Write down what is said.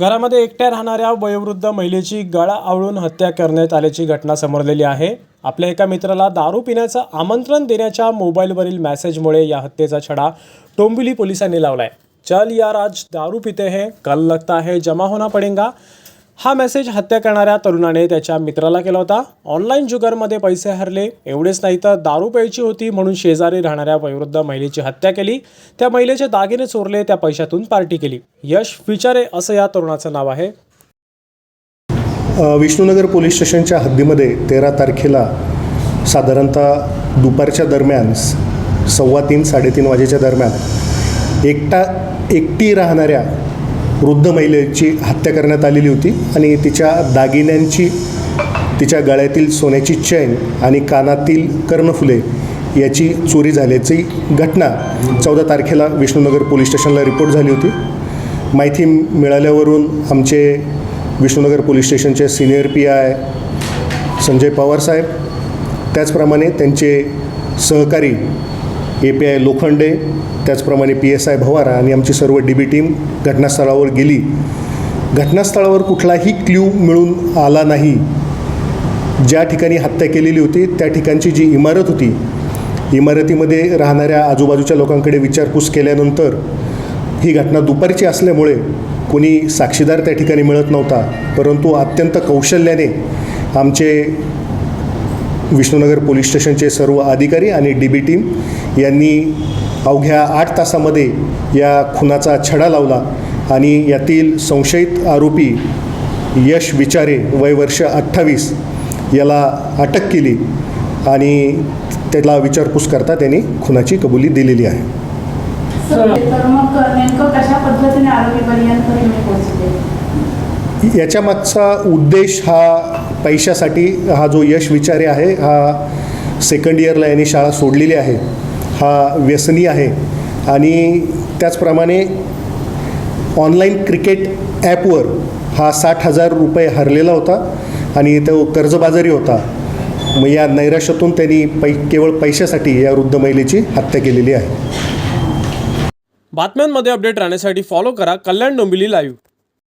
घरामध्ये एकट्या राहणाऱ्या वयोवृद्ध महिलेची गळा आवळून हत्या करण्यात आल्याची घटना समोरलेली आहे. आपल्या एका मित्राला दारू पिण्याचं आमंत्रण देण्याच्या मोबाईलवरील मेसेजमुळे या हत्येचा छडा टोंबिवली पोलिसांनी लावलाय. चल यार आज दारू पिते हे कल लगता है जमा होना पडेगा. हा मेसेज हत्या करणाऱ्या तरुणाने त्याच्या मित्राला केला होता. ऑनलाईन जुगरमध्ये पैसे हरले एवढेच नाही तर दारू प्यायची होती म्हणून शेजारी राहणाऱ्या वयोवृद्ध महिलेची हत्या केली. त्या महिलेचे दागिने चोरले त्या पैशातून पार्टी केली. यश विचारे असं या तरुणाचं नाव आहे. विष्णुनगर पोलीस स्टेशनच्या हद्दीमध्ये तेरा तारखेला साधारणतः दुपारच्या दरम्यान सव्वा तीन साडेतीन वाजेच्या दरम्यान एकटा एकटी राहणाऱ्या वृद्ध महिलेची हत्या करण्यात आलेली होती आणि तिच्या दागिन्यांची तिच्या गळ्यातील सोन्याची चैन आणि कानातील कर्णफुले याची चोरी झाल्याची घटना चौदा तारखेला विष्णुनगर पोलीस स्टेशनला रिपोर्ट झाली होती. माहिती मिळाल्यावरून आमचे विष्णुनगर पोलीस स्टेशनचे senior P I Sanjay Pawar Saheb त्याचप्रमाणे त्यांचे सहकारी ए पी आय लोखंडे त्याचप्रमाणे पी एस आय भवारा आणि आमची सर्व डी बी टीम घटनास्थळावर गेली. घटनास्थळावर कुठलाही क्ल्यू मिळून आला नाही. ज्या ठिकाणी हत्या केलेली होती त्या ठिकाणची जी इमारत होती इमारतीमध्ये राहणाऱ्या आजूबाजूच्या लोकांकडे विचारपूस केल्यानंतर ही घटना दुपारची असल्यामुळे कोणी साक्षीदार त्या ठिकाणी मिळत नव्हता. परंतु अत्यंत कौशल्याने आमचे विष्णुनगर पोलीस स्टेशनचे सर्व अधिकारी आणि डी बी टीम यांनी अवघ्या आठ तासामध्ये या खुनाचा छडा लावला आणि यातील संशयित आरोपी यश विचारे वय वर्ष अठ्ठावीस याला अटक केली आणि त्याला विचारपूस करता त्यांनी खुनाची कबुली दिलेली आहे. याच्या मागचा उद्देश हा पैशासाठी हा जो यश विचारे आहे हा सेकंड इयरला यांनी शाळा सोडलेली आहे. हा व्यसनी आहे. आणि त्याचप्रमाणे ऑनलाईन क्रिकेट ॲपवर हा साठ हजार रुपये हरलेला होता आणि तो कर्जबाजारी होता. मग या नैराश्यातून त्यांनी पै केवळ पैशासाठी या वृद्ध महिलेची हत्या केलेली आहे. बातम्यांमध्ये अपडेट राहण्यासाठी फॉलो करा कल्याण डोंबिवली लाईव्ह